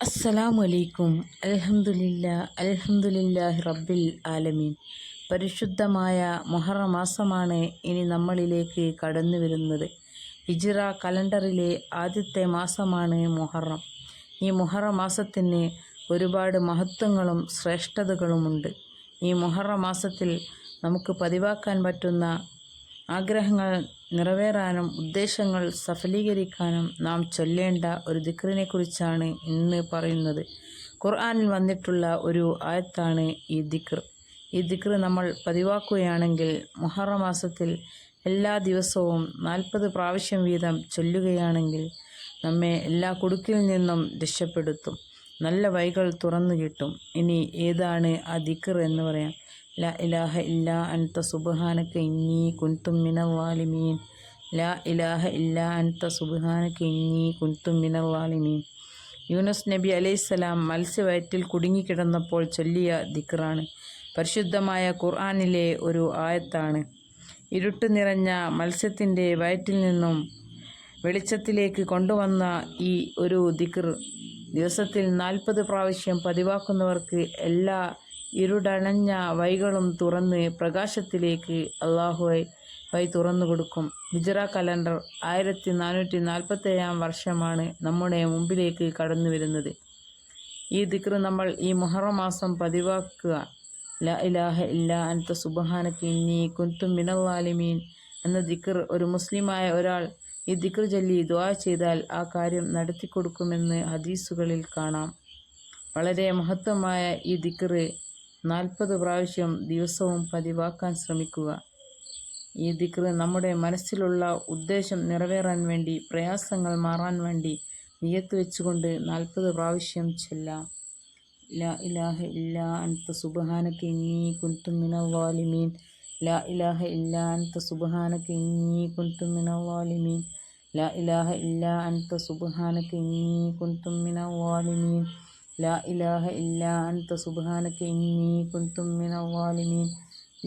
അസ്സലാമു അലൈക്കും അൽഹംദുലില്ല അൽഹംദുലില്ലാഹി റബ്ബിൽ ആലമീൻ. പരിശുദ്ധമായ മൊഹറ മാസമാണ് ഇനി നമ്മളിലേക്ക് കടന്നു വരുന്നത്. ഹിജിറ കലണ്ടറിലെ ആദ്യത്തെ മാസമാണ് മൊഹറം. ഈ മൊഹറ മാസത്തിന് ഒരുപാട് മഹത്വങ്ങളും ശ്രേഷ്ഠതകളുമുണ്ട്. ഈ മൊഹറ മാസത്തിൽ നമുക്ക് പതിവാക്കാൻ പറ്റുന്ന ആഗ്രഹങ്ങൾ നിറവേറാനും ഉദ്ദേശങ്ങൾ സഫലീകരിക്കാനും നാം ചൊല്ലേണ്ട ഒരു ദിക്റിനെക്കുറിച്ചാണ് ഇന്ന് പറയുന്നത്. ഖുർആാനിൽ വന്നിട്ടുള്ള ഒരു ആയത്താണ് ഈ ദിക്ർ. ഈ ദിക്ർ നമ്മൾ പതിവാക്കുകയാണെങ്കിൽ മുഹറ മാസത്തിൽ എല്ലാ ദിവസവും നാൽപ്പത് പ്രാവശ്യം വീതം ചൊല്ലുകയാണെങ്കിൽ നമ്മെ എല്ലാ കുടുക്കിൽ നിന്നും രക്ഷപ്പെടുത്തും. നല്ല വഴികൾ തുറന്നു കിട്ടും. ഇനി ഏതാണ് ആ ദിക്കർ എന്ന് പറയാം. ലാ ഇലാഹ ഇല്ലാ അൻത സുബ്ഹാനക ഇന്നി കുൻതും മിന വാലിമീൻ. ലാ ഇലാഹ ഇല്ലാ അൻത സുബ്ഹാനക ഇന്നി കുൻതും മിന വാലിമീൻ. യൂനസ് നബി അലൈഹിസ്സലാം മത്സ്യവയറ്റിൽ കുടുങ്ങിക്കിടന്നപ്പോൾ ചൊല്ലിയ ദിക്കറാണ് പരിശുദ്ധമായ ഖുർആാനിലെ ഒരു ആയത്താണ്. ഇരുട്ട് നിറഞ്ഞ മത്സ്യത്തിന്റെ വയറ്റിൽ നിന്നും വെളിച്ചത്തിലേക്ക് കൊണ്ടുവന്ന ഈ ഒരു ദിക്ർ ദിവസത്തിൽ നാൽപ്പത് പ്രാവശ്യം പതിവാക്കുന്നവർക്ക് എല്ലാ ഇരുടണഞ്ഞ വൈകളും തുറന്ന് പ്രകാശത്തിലേക്ക് അള്ളാഹു വൈ തുറന്നു കൊടുക്കും. ഹിജറ കലണ്ടർ ആയിരത്തി നാനൂറ്റി നാൽപ്പത്തേഴാം വർഷമാണ് നമ്മുടെ മുമ്പിലേക്ക് കടന്നു വരുന്നത്. ഈ ദിക്ർ നമ്മൾ ഈ മുഹറം മാസം പതിവാക്കുക. ല ഇലാഹ ഇല്ല അൻത സുബഹാനക്ക് ഇന്നി കുന്തും മിനവാലിമീൻ എന്ന ദിക്ർ ഒരു മുസ്ലിമായ ഒരാൾ ഈ ദിക്ർ ചൊല്ലി ദുആ ചെയ്താൽ ആ കാര്യം നടത്തിക്കൊടുക്കുമെന്ന് ഹദീസുകളിൽ കാണാം. വളരെ മഹത്വമായ ഈ ദിക്ർ നാൽപ്പത് പ്രാവശ്യം ദിവസവും പതിവാക്കാൻ ശ്രമിക്കുക. ഈ ദിക്ർ നമ്മുടെ മനസ്സിലുള്ള ഉദ്ദേശം നിറവേറാൻ വേണ്ടി പ്രയാസങ്ങൾ മാറാൻ വേണ്ടി നിയത്ത് വെച്ചുകൊണ്ട് നാൽപ്പത് പ്രാവശ്യം ചെല്ലാം. ലാ ഇലാഹ ഇല്ല അൻത സുബ്ഹാനക ഇന്നി കുൻതു മിനൽ വാലിമീൻ. ലാ ഇലാഹ ഇല്ലാ അൻത സുബ്ഹാനക ഇന്നി കുൻതു മിനൽ വാലിമീൻ. ലാ ഇലാഹ ഇല്ലാ അൻത സുബ്ഹാനക ഇന്നി കുൻതു മിനൽ വാലിമീൻ. ലാ ഇലാഹ ഇല്ലാ അൻത സുബ്ഹാനക ഇന്നി കുൻതു മിനൽ വാലിമീൻ.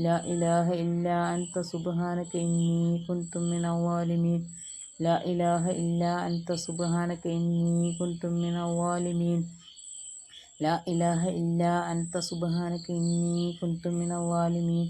ലാ ഇലാഹ ഇല്ലാ അൻത സുബ്ഹാനക ഇന്നി കുൻതു മിനൽ വാലിമീൻ. ലാ ഇലാഹ ഇല്ലാ അൻത സുബ്ഹാനക ഇന്നി കുൻതു മിനൽ വാലിമീൻ. ലാ ഇലാഹ ഇല്ലാ അൻത സുബ്ഹാനക ഇന്നി കുൻതു മിനൽ വാലിമീൻ.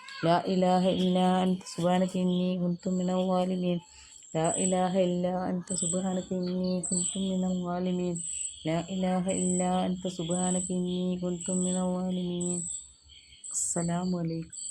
ലാ ഇലാഹ ഇല്ല അൻത സുബാനക്ക് ഇന്നി കുന്തും മിനം വാലിമീൻ. ലാ ഇലാഹ ഇല്ല അൻത സുബാനക്ക് ഇന്നി കുന്തും മിനം വാലിമീൻ. ലാ ഇലാഹ ഇല്ല അൻത സുബാനക്ക് ഇന്നി കുന്തും മിനം വാലിമീൻ. അസ്സലാമു അലൈക്കും.